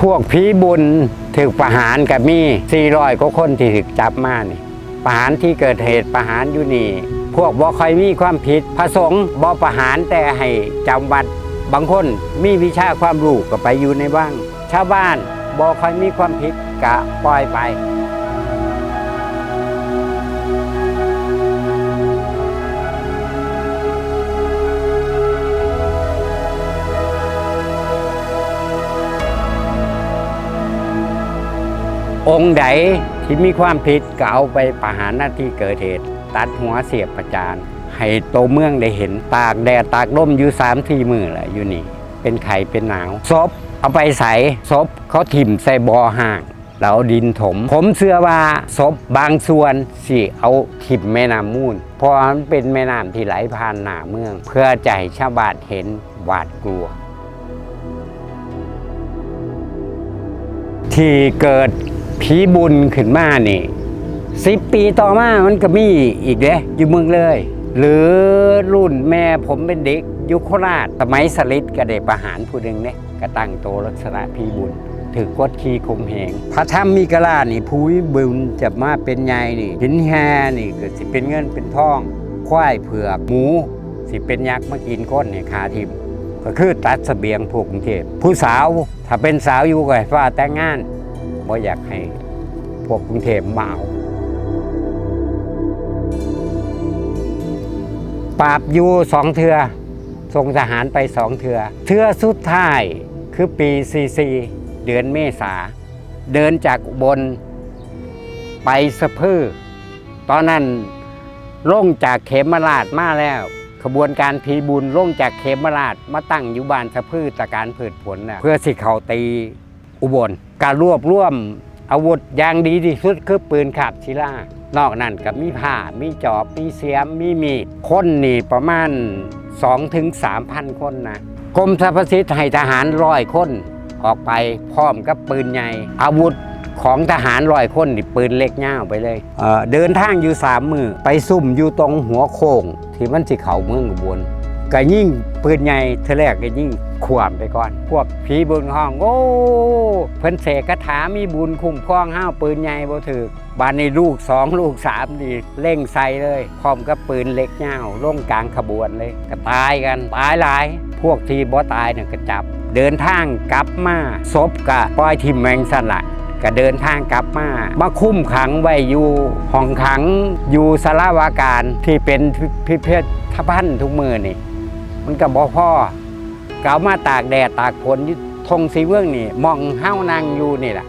พวกผีบุญถึกประหารกับมี400กว่าคนที่ถึกจับมานี่ประหารที่เกิดเหตุประหารอยู่นี่ พวกบ่ค่อยมีความผิดพระสงฆ์บ่ประหารแต่ให้จำวัดบางคนมีวิชาความรู้ก็ไปอยู่ในบ้าง ชาวบ้านบ่ค่อยมีความผิดกะปล่อยไป องค์ใดที่มีความผิดก็เอาไปประหารหน้าที่เกิดเหตุ ตัดหัวเสียบประจานให้โตเมืองได้เห็นตากแดดตากลมอยู่สามที่มือแหละอยู่นี่ เป็นไข่เป็นหนาวศพเอาไปใส่ศพเขาถิ่มใส่บ่อห่างแล้วดินถม ผมเชื่อว่าศพบางส่วนสิเอาถิ่มแม่น้ำมูลเพราะมันเป็นแม่น้ำที่ไหลผ่านหน้าเมือง เพื่อจะให้ชาวบ้านเห็นหวาดกลัว ที่เกิด ผีบุญขึ้นมานี่สิบปีต่อมามันก็มีอีกเด้อยู่เมืองเลย หรือรุ่นแม่ผมเป็นเด็กยุคโคราชสมัยสลิดก็ได้ประหารผู้หนึ่งเนี่ยก็ตั้งโตลักษณะผีบุญ ถือกดขี่ข่มเหงพระธรรมมีกลานี่ผู้วิบุญจะมาเป็นไงนี่หินแฮนี่ก็สิเป็นเงินเป็นทองควายเผือกหมู สิเป็นยักษ์มากินก้นเนี่ยขาทิมก็คือตัดเสบียงพวกกรุงเทพผู้สาวถ้าเป็นสาวอยู่ก็ให้ฟ้าแต่งงาน บ่อยากให้พวกกรุงเทพมาเอาปราบอยู่สองเทือส่งทหารไปสองเทือ เทือสุดท้ายคือปีซีซีเดือนเมษา เดินจากอุบนไปสะพือ ตอนนั้นลงจากเขมราชมาแล้ว ขบวนการพีบุญลงจากเขมราชมาตั้งอยู่บ้านสะพือตะการผืดผลนะเพื่อสิเขาตีอุบล การรวบรวมอาวุธอย่างดีที่สุดคือปืนขับศิลานอกนั้นกับมีผ้ามีจอบมีเสียมมีมีดคนนี่ประมาณ2ถึง3,000 คนนะกรมสรรพสิทธิ์ให้ทหารร้อยคนออกไปพร้อมกับปืนใหญ่อาวุธของทหารร้อยคนนี่ปืนเล็กย่าวไปเลยเเดินทางอยู่สามมือไปซุ่มอยู่ตรงหัวโค้งที่มันสิเขาเมืองอุบล ก็ยิ่งปืนใหญ่เทแรกก็ยิ่งขวามไปก่อน พวกผีบุญห้องโอ้เพิ่นเสกคาถามีบุญคุ้มครองห้าวปืนใหญ่บ่ถือบานในลูกสองลูกสามนี่เร่งใส่เลยพร้อมกับปืนเล็กย่าวลงกลางขบวนเลย ก็ตายกันตายหลาย พวกที่บ่ตายเนี่ยก็จับ เดินทางกลับมาศพกะปล่อยทิมแมงสละก็เดินทางกลับมา มาคุ้มขังไว้อยู่ห้องขังอยู่สารวาการที่เป็นพิพิธภัณฑ์ทุกมือนี่ มันก็บ่พ่อเก่ามาตากแดดตากฝนอยู่ทงสีเมืองนี่มองเฮ้านางอยู่นี่แหละ